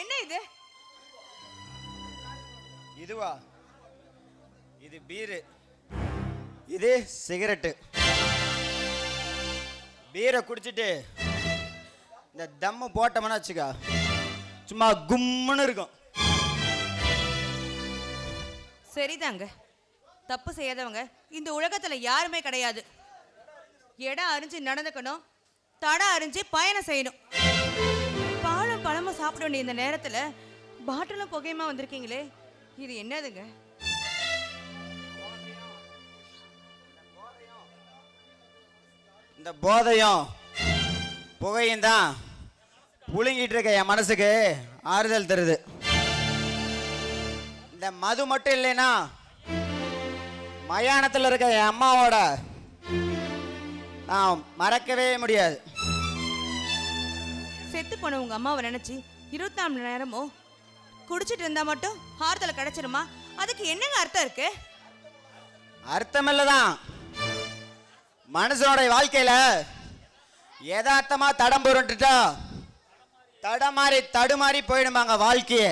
என்ன இது? இதுவா? இது பீரு. இது சிகரெட்டு. பீரை குடிச்சிட்டு இந்த தம்மு போட்டோம்னா வச்சுக்கா சும்மா கும்முன்னு இருக்கும். சரிதாங்க. தப்பு செய்யாதவங்க இந்த உலகத்துல யாருமே கிடையாது. இடம் அறிஞ்சு நடந்துக்கணும் தடம் அறிஞ்சு பயணம் செய்யணும். சாப்பிட வேண்டிய இந்த நேரத்துல பாட்டிலும் புகையுமா வந்திருக்கீங்களே? இது என்னதுங்க? இந்த போதையும் புகையும் தான் புழுங்கிட்டு இருக்க என் மனசுக்கு ஆறுதல் தருது. இந்த மது மட்டும் இல்லைன்னா மயானத்தில் இருக்க என் அம்மாவோட நான் மறக்கவே முடியாது. செத்து போன உங்க அம்மாவை நினைச்சு இருபத்தி நாலு மணி நேரமும் குடிச்சிட்டு இருந்தா மட்டும் ஆறுதல் கிடைச்சிருமா? அதுக்கு என்னங்க அர்த்தம் இருக்கு? அர்த்தமில்ல தான் மனுஷனோட வாழ்க்கையில யதார்த்தமா தடம் புரண்டுட்டா தடமாறி தடுமாறி போயிடுமாங்க வாழ்க்கையே.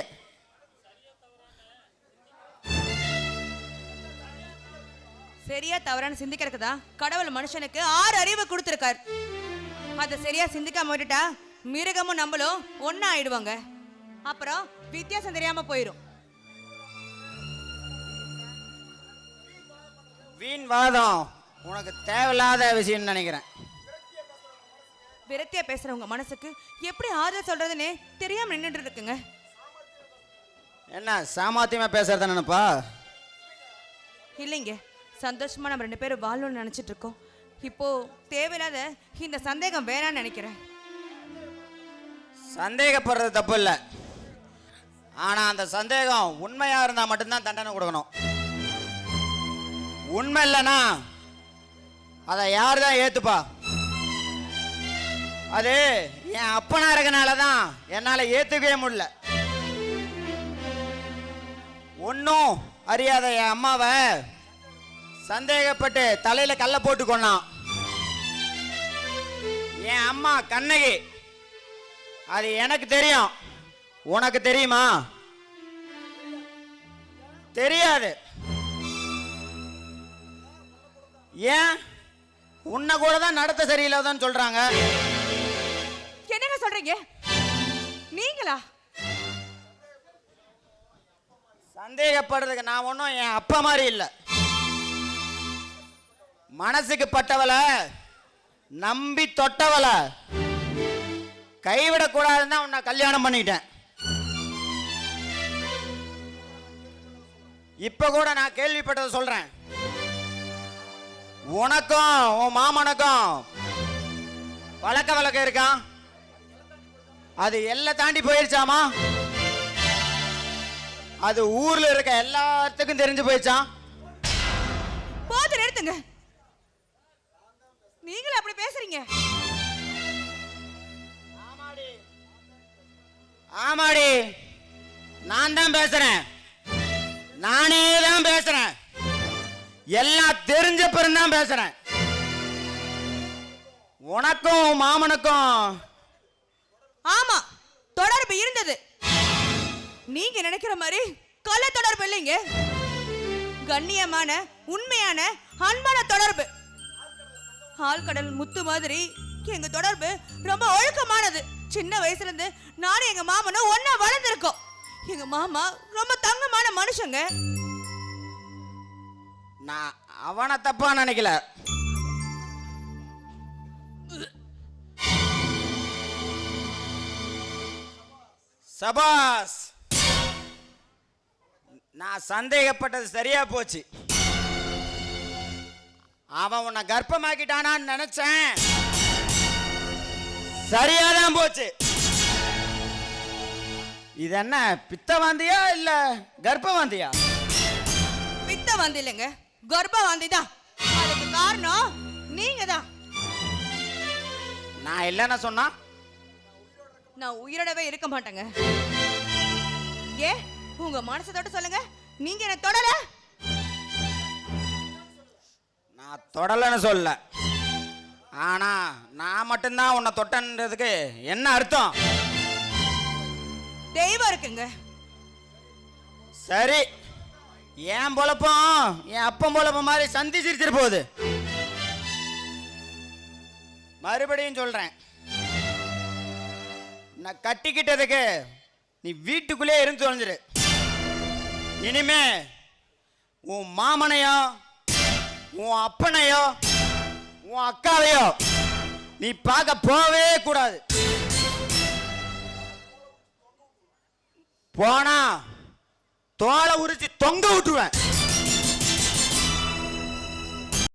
சரியா தவறான சிந்திக்கிறதுக்கு தான் கடவுள் மனுஷனுக்கு ஆறு அறிவு கொடுத்துருக்காரு. அதை சரியா சிந்திக்காம விட்டுட்டா மிருகமும் நம்மளும் ஒண்ணா ஆயிடுவாங்க அப்புறம் வித்தியாசம் தெரியாம போயிடும் வீண் வாதம். உனக்கு தேவையில்லாத விஷயம்னு நினைக்கிறேன். விரக்தியா பேசுறவங்க மனசுக்கு எப்படி ஆறுதல் சொல்றதுன்னே தெரியாம நின்றுட்டு இருக்குங்க. என்ன சாமர்த்தியமா பேசுறத நினைப்பா? இல்லைங்க. சந்தோஷமா நம்ம ரெண்டு பேரும் வாழணும்னு நினைச்சிட்டு இருக்கோம். இப்போ தேவையில்லாத இந்த சந்தேகம் வேணாம்னு நினைக்கிறேன். சந்தேகப்படுறது தப்பு இல்லை ஆனால் அந்த சந்தேகம் உண்மையாக இருந்தால் மட்டும்தான் தண்டனை கொடுக்கணும். உண்மை இல்லைன்னா அதை யார் தான் ஏற்றுப்பா அது என் அப்பனா இருக்கனால தான் என்னால் ஏற்றுக்கவே முடியல. ஒன்றும் அறியாத என் அம்மாவை சந்தேகப்பட்டு தலையில் கல்லை போட்டு கொண்டான் என் அம்மா கண்ணகி. அது எனக்கு தெரியும். உனக்கு தெரியுமா? தெரியாது. ஏன்? உன்னை கூட தான் நடத்த சரியில்லாதன்னு சொல்றாங்க. என்னங்க சொல்றீங்க? நீங்களா? சந்தேகப்படுறதுக்கு நான் ஒன்றும் என் அப்பா மாதிரி இல்லை. மனசுக்கு பட்டவளை நம்பி தொட்டவளை. கைவிடக்கூடாதுன்னு தான் உன்னை கல்யாணம் பண்ணிட்டேன். இப்ப கூட நான் கேள்விப்பட்டதை சொல்றேன். உனக்கும் உன் மாமனுக்கும் வழக்க வழக்கம் இருக்கான் அது எல்லாம் தாண்டி போயிருச்சாமா? அது ஊர்ல இருக்க எல்லாத்துக்கும் தெரிஞ்சு போயிடுச்சான் போது நிறுத்துங்க. நீங்களும் அப்படி பேசுறீங்க. ஆமாடி. நான் தான் பேசுறேன். நானே தான் பேசுறேன். எல்லாம் தெரிஞ்ச பிறந்தான் தான் பேசுறேன். உனக்கும் மாமனுக்கும். ஆமா தொடர்பு இருந்தது. நீங்க நினைக்கிற மாதிரி கலை தொடர்பு இல்லைங்க. கண்ணியமான உண்மையான அன்பான தொடர்பு. ஆழ்கடல் முத்து மாதிரி எங்க தொடர்பு ரொம்ப ஒழுக்கமானது. சின்ன வயசுல இருந்து நானும் எங்க மாமனும் ஒன்னா வளர்ந்துருக்கோம். எங்க மாமா ரொம்ப தங்கமான மனுஷங்க. நான் அவனை தப்பா நினைக்கல. சபாஸ்! நான் சந்தேகப்பட்டது சரியா போச்சு. அவன் உன்னை கர்ப்பமாக்கிட்டானான்னு நினைச்சேன். சரியாதான் போச்சு. இது என்ன பித்த வாந்தியா இல்ல கர்ப்ப வாந்தியா பித்த வந்து இல்லைங்க கர்ப்பவாந்தி தான் அதுக்கு காரணம் நீங்க தான் நான் இல்லைன்னு சொன்னா? நான் உயிரோடவே இருக்க மாட்டேங்க. ஏ உங்க மனசை தொட்டு சொல்லுங்க நீங்க என்ன தொடல? நான் தொடலைன்னு சொல்ல ஆனா நான் மட்டும்தான் உன்னை தொட்டன்றதுக்கு என்ன அர்த்தம்? தெய்வம் இருக்குங்க. சரி. என் பொழப்பம்? என் அப்பன் பொழப்பம் மாதிரி சந்தி சிரிச்சிட்டு போகுது. மறுபடியும் சொல்றேன். நான் கட்டிக்கிட்டதுக்கு நீ வீட்டுக்குள்ளே இருந்து தொலைஞ்சிரு. இனிமே உன் மாமனையோ உன் அப்பனையோ உன் அக்காவையோ நீ பார்க்க போவே கூடாது. போனா தோலை உரிச்சு தொங்க விட்டுருவேன்.